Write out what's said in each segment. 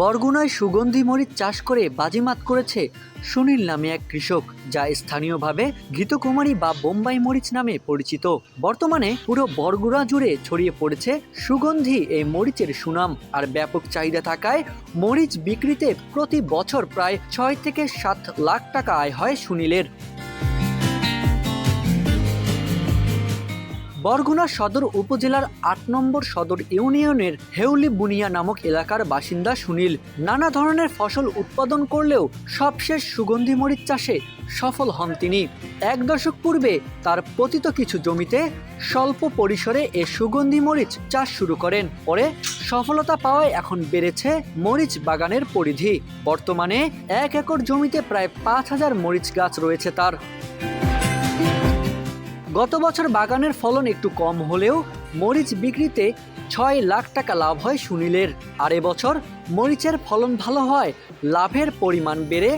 বরগুনায় সুগন্ধি মরিচ চাষ করে বাজিমাত করেছে সুনীল নামে এক কৃষক, যা স্থানীয়ভাবে ঘৃতকুমারী বা বোম্বাই মরিচ নামে পরিচিত। বর্তমানে পুরো বরগুনা জুড়ে ছড়িয়ে পড়েছে সুগন্ধি এই মরিচের সুনাম, আর ব্যাপক চাহিদা থাকায় মরিচ বিক্রিতে প্রতি বছর প্রায় ছয় থেকে সাত লাখ টাকা আয় হয় সুনীলের। বরগুনা সদর উপজেলার আট নম্বর সদর ইউনিয়নের হেউলি বুনিয়া নামক এলাকার বাসিন্দা সুনীল নানা ধরনের ফসল উৎপাদন করলেও সবশেষ সুগন্ধি মরিচ চাষে সফল হন তিনি। এক দশক পূর্বে তার পতিত কিছু জমিতে স্বল্প পরিসরে এ সুগন্ধি মরিচ চাষ শুরু করেন। পরে সফলতা পাওয়ায় এখন বেড়েছে মরিচ বাগানের পরিধি। বর্তমানে এক একর জমিতে প্রায় পাঁচ হাজার মরিচ গাছ রয়েছে তার। গত বছর বাগানের ফলন একটু কম হলেও মরিচ বিক্রিতে ছয় লাখ টাকা লাভ হয় সুনীলের। আর এবছর মরিচের ফলন ভালো হয়, লাভের পরিমাণ বেড়ে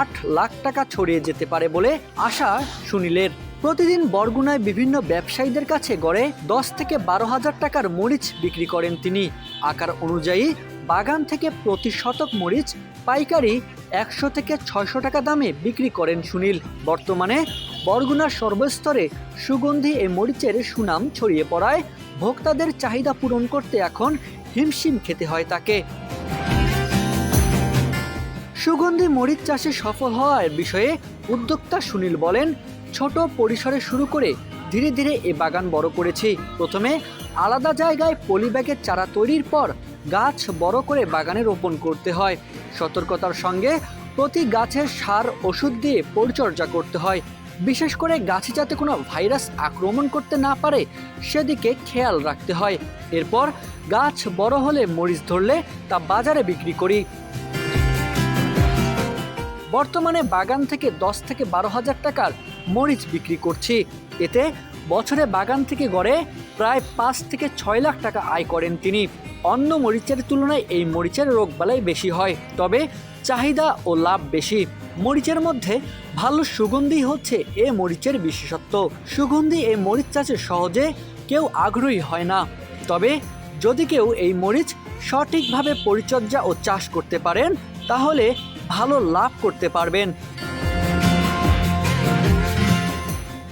আট লাখ টাকা ছড়িয়ে যেতে পারে বলে আশা সুনীলের। প্রতিদিন বরগুনায় বিভিন্ন ব্যবসায়ীদের কাছে গড়ে দশ থেকে বারো হাজার টাকার মরিচ বিক্রি করেন তিনি। আকার অনুযায়ী বাগান থেকে প্রতি শতক মরিচ পাইকারি একশো থেকে ছয়শো টাকা দামে বিক্রি করেন সুনীল। বর্তমানে বরগুনার সর্বস্তরে সুগন্ধি এই মরিচের সুনাম ছড়িয়ে পড়ায় ভোক্তাদের চাহিদা পূরণ করতে এখন হিমশিম খেতে হয় তাকে। সুগন্ধি মরিচ চাষে সফল হওয়ার বিষয়ে উদ্যোক্তা সুনীল বলেন, ছোট পরিসরে শুরু করে ধীরে ধীরে এ বাগান বড় করেছি। প্রথমে আলাদা জায়গায় পলিব্যাগের চারা তৈরির পর গাছ বড় করে বাগানে রোপণ করতে হয়। সতর্কতার সঙ্গে প্রতি গাছের সার ওষুধ দিয়ে পরিচর্যা করতে হয়। বিশেষ করে গাছে যাতে কোনো ভাইরাস আক্রমণ করতে না পারে, সেদিকে খেয়াল রাখতে হয়। এরপর গাছ বড় হলে মরিচ ধরলে তা বাজারে বিক্রি করি। বর্তমানে বাগান থেকে দশ থেকে বারো হাজার টাকার মরিচ বিক্রি করছি। এতে বছরে বাগান থেকে গড়ে প্রায় পাঁচ থেকে ছয় লাখ টাকা আয় করেন তিনি। অন্য মরিচের তুলনায় এই মরিচের রোগবালাই বেশি হয়। তবে চাহিদা ও লাভ বেশি। মরিচের মধ্যে ভালো সুগন্ধি হচ্ছে এ মরিচের বিশেষত্ব। সুগন্ধি এই মরিচ চাষে সহজে কেউ আগ্রহী হয় না। তবে যদি কেউ এই মরিচ সঠিকভাবে পরিচর্যা ও চাষ করতে পারেন, তাহলে ভালো লাভ করতে পারবেন।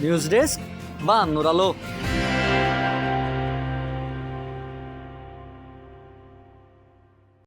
নিউজ ডেস্ক বা আলো